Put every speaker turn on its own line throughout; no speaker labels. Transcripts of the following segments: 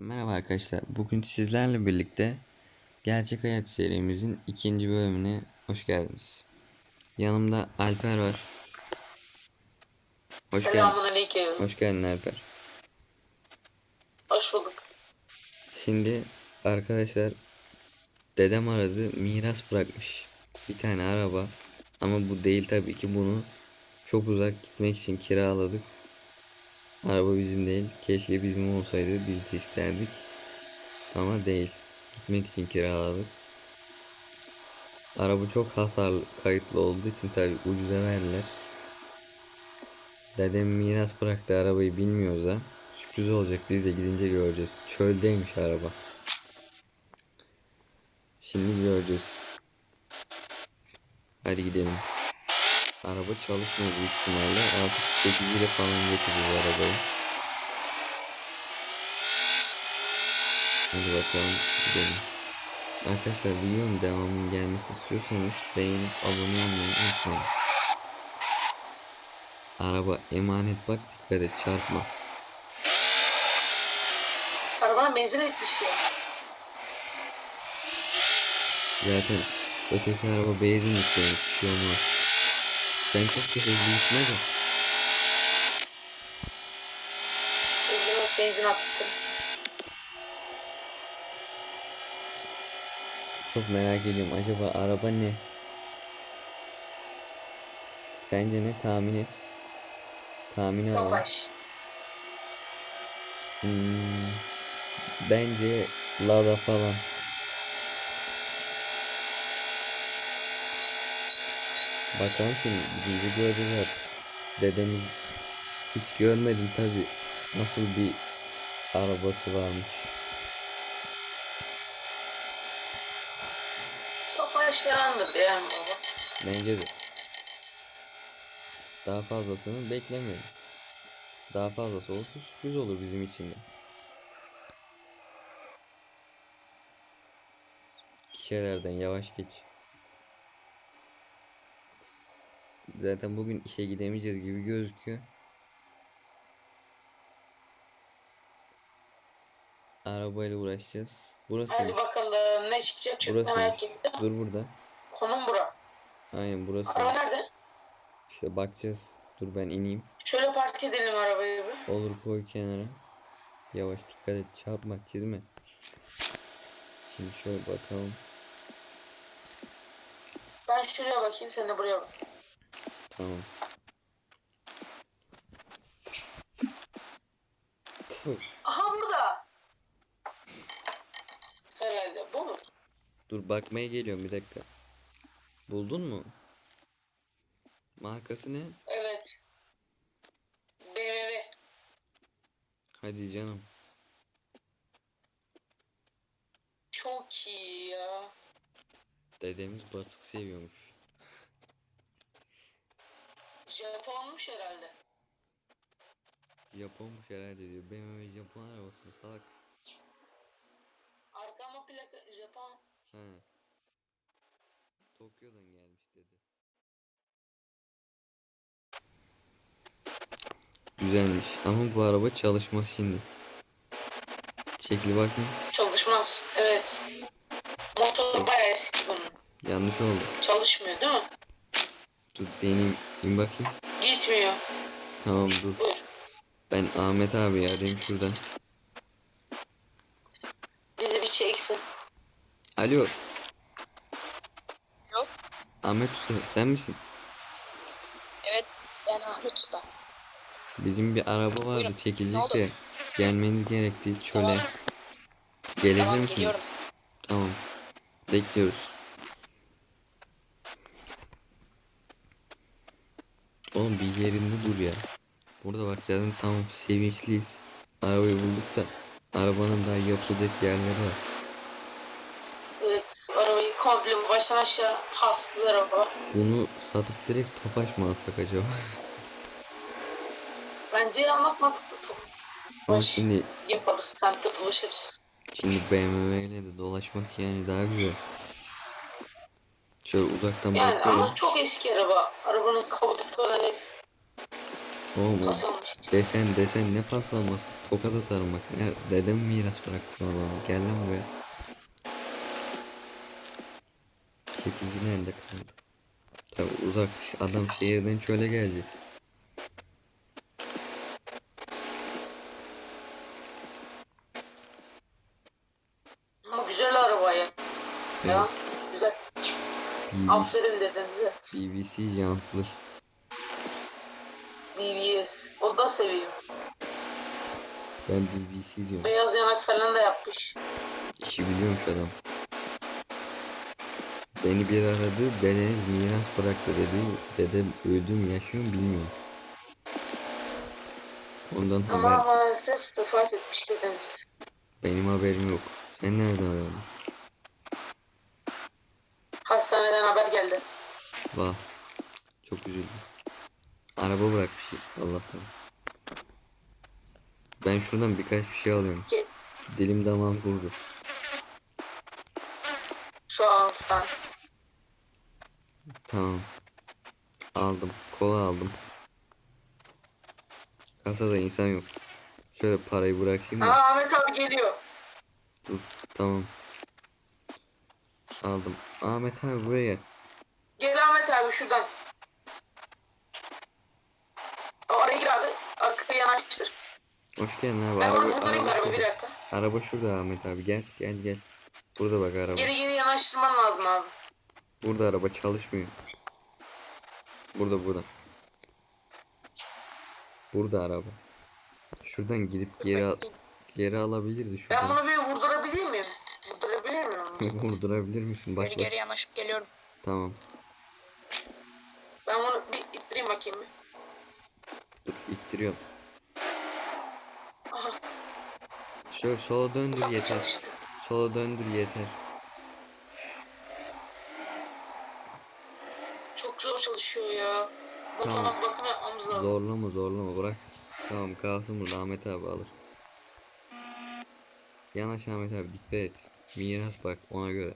Merhaba arkadaşlar. Bugün sizlerle birlikte Gerçek Hayat serimizin ikinci bölümüne hoş geldiniz. Yanımda Alper var. Hoş geldin. Hoş geldin Alper.
Hoş bulduk.
Şimdi arkadaşlar dedem aradı miras bırakmış. Bir tane araba ama bu değil tabii ki bunu çok uzak gitmek için kiraladık. Araba bizim değil. Keşke bizim olsaydı biz de isterdik. Ama değil. Gitmek için kiraladık. Araba çok hasarlı kayıtlı olduğu için tabii ucuza verdiler. Dedem miras bıraktı arabayı bilmiyoruz da. Sürpriz olacak biz de gidince göreceğiz. Çöldeymiş araba. Şimdi göreceğiz. Hadi gidelim. Araba çalışmıyor büyük ihtimalle. Artık 8 ile falan getireceğiz arabayı. Hadi bakalım gidelim. Arkadaşlar videonun devamının gelmesi istiyorsanız beğenip abone olmayı unutmayın. Araba emanet bak dikkat et çarpma.
Arabana benzin etmiş ya.
Zaten öteki araba benzin yüklemiş bir şey olmaz. Sen çok da hızlı gitme de.
Benzin, attım.
Çok merak ediyorum acaba araba ne? Sence ne tahmin et. Alalım.
Tofaş.
Hmm, bence Lada falan. Bakalım şimdi göreceğiz artık. Dedemiz hiç görmedim tabi nasıl bir arabası varmış.
Tofaş falandır yani.
Bence de. Daha fazlasını beklemiyorum. Daha fazlası olsa sürpriz olur bizim için de. Kişilerden yavaş geç. Zaten bugün işe gidemeyeceğiz gibi gözüküyor. Arabayla uğraşacağız. Burasıymış.
Hadi bakalım ne çıkacak çok
Burasıymış.
merak ettim.
Dur burada.
Konum bura.
Aynen burası.
Araba nerede?
İşte bakacağız. Dur ben ineyim.
Şöyle park edelim arabayı bir.
Olur koy kenara. Yavaş dikkat et çarpma çizme. Şimdi şöyle bakalım.
Ben şuraya bakayım sen de buraya bak.
Tamam.
Aha burada. Herhalde bu mu?
Dur bakmaya geliyorum bir dakika. Buldun mu? Markası ne?
Evet. BMW.
Hadi canım.
Çok iyi ya.
Dedemiz basık seviyormuş.
Japonmuş herhalde.
Japonmuş herhalde diyor. BMW Japon arabası mı salak?
Arkama plaka Japon.
He. Tokyo'dan gelmiş dedi. Güzelmiş ama bu araba çalışmaz şimdi. Çekil bakayım.
Çalışmaz. Evet. Motor bayağı eski bunun.
Yanlış oldu.
Çalışmıyor değil mi?
Dur deneyeyim. İn bakayım.
Gitmiyor.
Tamam dur.
Buyur.
Ben Ahmet abi arayayım şuradan.
Bizi bir çeksin.
Alo.
Yok.
Ahmet Usta sen misin?
Evet, ben Ahmet Usta.
Bizim bir araba vardı
Buyurun,
çekilecek de gelmeniz gerekti çöle.
Tamam.
Gelebilir
Tamam,
misiniz?
geliyorum.
Tamam. Bekliyoruz. Oğlum bir yerinde dur ya. Burada bak zaten tamam sevinçliyiz. Arabayı bulduk da arabanın daha yapılacak yerleri var.
Evet. Arabayı komple baştan aşağı hastılar araba.
Bunu satıp direkt Tofaş mı alsak acaba?
Bence almak mantıklı.
Ama
Baş
şimdi
yaparız. Semtte dolaşırız.
şimdi BMW ile de dolaşmak yani daha güzel. Şöyle uzaktan
Yani
bakıyorum.
ama çok eski araba. Arabanın kabutu falan hep
Oğlum desen desen ne paslanması. Tokat atarım bak. Ya, dedem miras bıraktı bana. Gel lan buraya. Çekici nerede kaldı? Tabi uzak. Adam şehirden çöle gelecek.
Ama güzel araba ya. Ya
Evet.
güzel.
BBC,
Aferin dedemize.
BBC jantlı.
BBS. O da seviyor.
Ben BBC diyorum.
Beyaz yanak falan da yapmış.
İşi biliyormuş adam. Beni bir aradı. Dedeniz miras bıraktı dedi. Dedem öldü mü yaşıyor mu bilmiyorum. Ondan
Ama
haber.
maalesef vefat etmiş dedemiz.
Benim haberim yok. Sen nereden öğrendin?
Hastaneden haber geldi.
Vah. Çok üzüldüm. Araba bırakmış Allah'tan. Ben şuradan birkaç bir şey alıyorum.
Ki
Dilim damağım kurdu.
şu an ben.
Tamam. Aldım. Kola aldım. Kasada insan yok. Şöyle parayı bırakayım
Aa
da.
Ahmet abi geliyor.
Dur. Tamam. Aldım. Ahmet abi buraya gel.
Gel Ahmet abi şuradan. O araya gir abi. Arkaya yanaştır.
Hoş geldin abi.
Ben
Araba,
buradayım
araba,
araba bir dakika.
araba şurada Ahmet abi. Gel gel gel. Burada bak araba.
Geri geri yanaştırman lazım abi.
Burada araba çalışmıyor. Burada burada. Burada araba. Şuradan gidip geri al geri alabilirdi
Ben
şuradan.
bunu bir? Vurdurabilir
misin? Bak
Geri
bak.
geri yanaşıp geliyorum.
Tamam.
Ben bunu bir ittireyim bakayım bir.
Dur ittiriyorum.
Aha.
Şöyle sola döndür
bak
yeter.
çalıştı.
Sola döndür yeter.
Çok zor çalışıyor ya.
Tamam.
Botona bakım yapmamız lazım.
Zorlama zorlama bırak. Tamam kalsın burada Ahmet abi alır. Yanaş Ahmet abi dikkat et. Miras bak ona göre.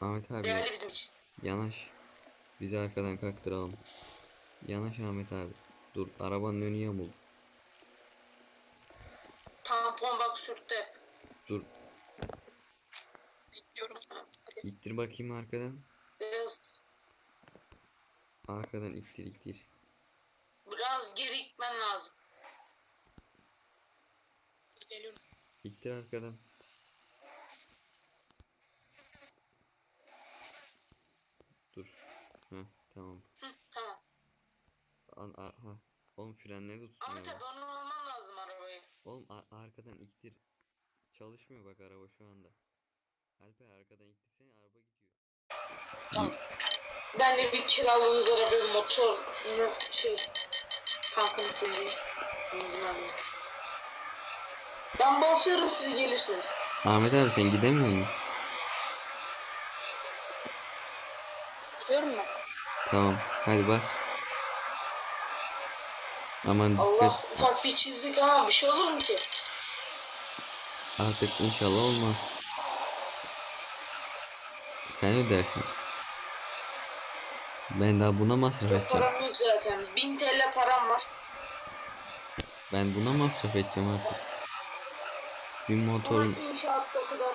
Ahmet abi
Değerli bizim için.
yanaş. Bizi arkadan kaktıralım. Yanaş Ahmet abi. Dur arabanın önü yamuldu.
Tampon bak sürttü.
Dur
Bekliyorum. Hadi.
ittir bakayım arkadan.
Biraz,
Arkadan ittir ittir.
biraz geri gitmen lazım.
Geliyorum.
İttir arkadan. Dur. Heh tamam.
Hı, tamam.
An ha. Oğlum frenleri de tutmuyor.
Ahmet abi onu alman lazım arabayı.
Oğlum ar- arkadan ittir. Çalışmıyor bak araba şu anda. Alper arkadan ittirsene araba gidiyor.
Tamam.
Ben de bir kiraladığımız araba motor şey tankını koyayım. Benzin alayım. Ben basıyorum siz gelirsiniz.
Ahmet abi sen gidemiyor musun?
Gidiyorum ben.
Tamam hadi bas. Aman
Allah
dikkat.
ufak bir çizdik ama bir şey olur mu ki?
Artık inşallah olmaz. Sen ödersin. Ben daha buna masraf
Çok
edeceğim.
param yok zaten. 1000 TL param var.
Ben buna masraf edeceğim artık. Bir motorun
inşaatta o kadar.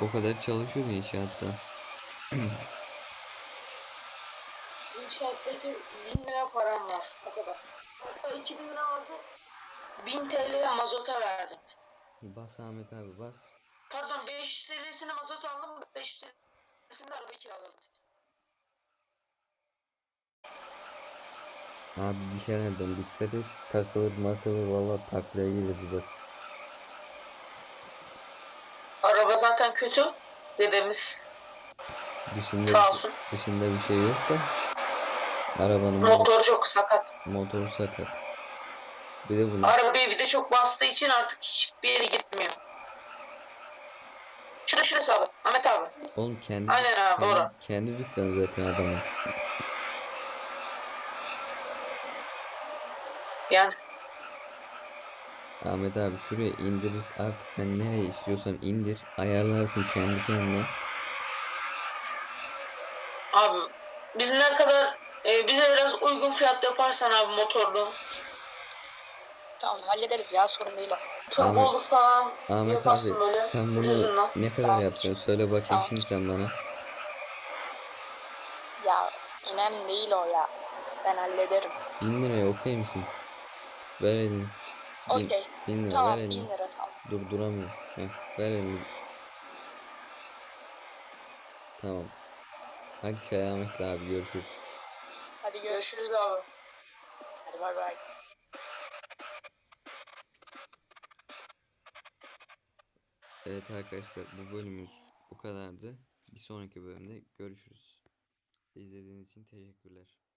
o kadar çalışıyor inşaatta.
İnşaattaki 1000 lira param var. O kadar. Hatta 2000 lira vardı. 1000 TL mazota verdim.
Bas Ahmet abi bas.
Pardon 500 TL'sini mazot aldım. 500 TL'sini de araba kiraladım.
Abi bir şeylerden dikkat et. Takılır makılır valla taklaya geliriz bak.
Araba zaten kötü. Dedemiz
Dışında
sağ olsun.
dışında bir şey yok da. Arabanın
Motor çok sakat.
motoru sakat. Bir de bunun
Arabayı bir de çok bastığı için artık hiçbir yere gitmiyor. Şurada şurası abi. Ahmet abi.
oğlum kendi
Aynen abi,
kendi,
doğru.
kendi dükkanı zaten adamın.
Yani
Ahmet abi şuraya indiririz artık sen nereye istiyorsan indir ayarlarsın kendi kendine.
abi biz ne kadar Ee, bize biraz uygun fiyat yaparsan abi motorlu.
Tamam hallederiz ya sorun değil o.
Turbolu falan
Ahmet
yaparsın
abi
böyle.
sen bunu
ucuzundan.
ne kadar
Tamam.
yapacaksın? Söyle bakayım
Tamam.
şimdi sen bana.
Ya önemli değil o ya. Ben hallederim.
Bin liraya okey misin? Ver elini.
Okey.
bin lira
Tamam
ver elini.
bin lira tamam.
Dur duramıyor. Heh, ver elini. Tamam. Hadi selametle abi görüşürüz.
Hadi görüşürüz.
Görüşürüz abi.
Hadi bay bay.
Evet arkadaşlar bu bölümümüz bu kadardı. Bir sonraki bölümde görüşürüz. İzlediğiniz için teşekkürler.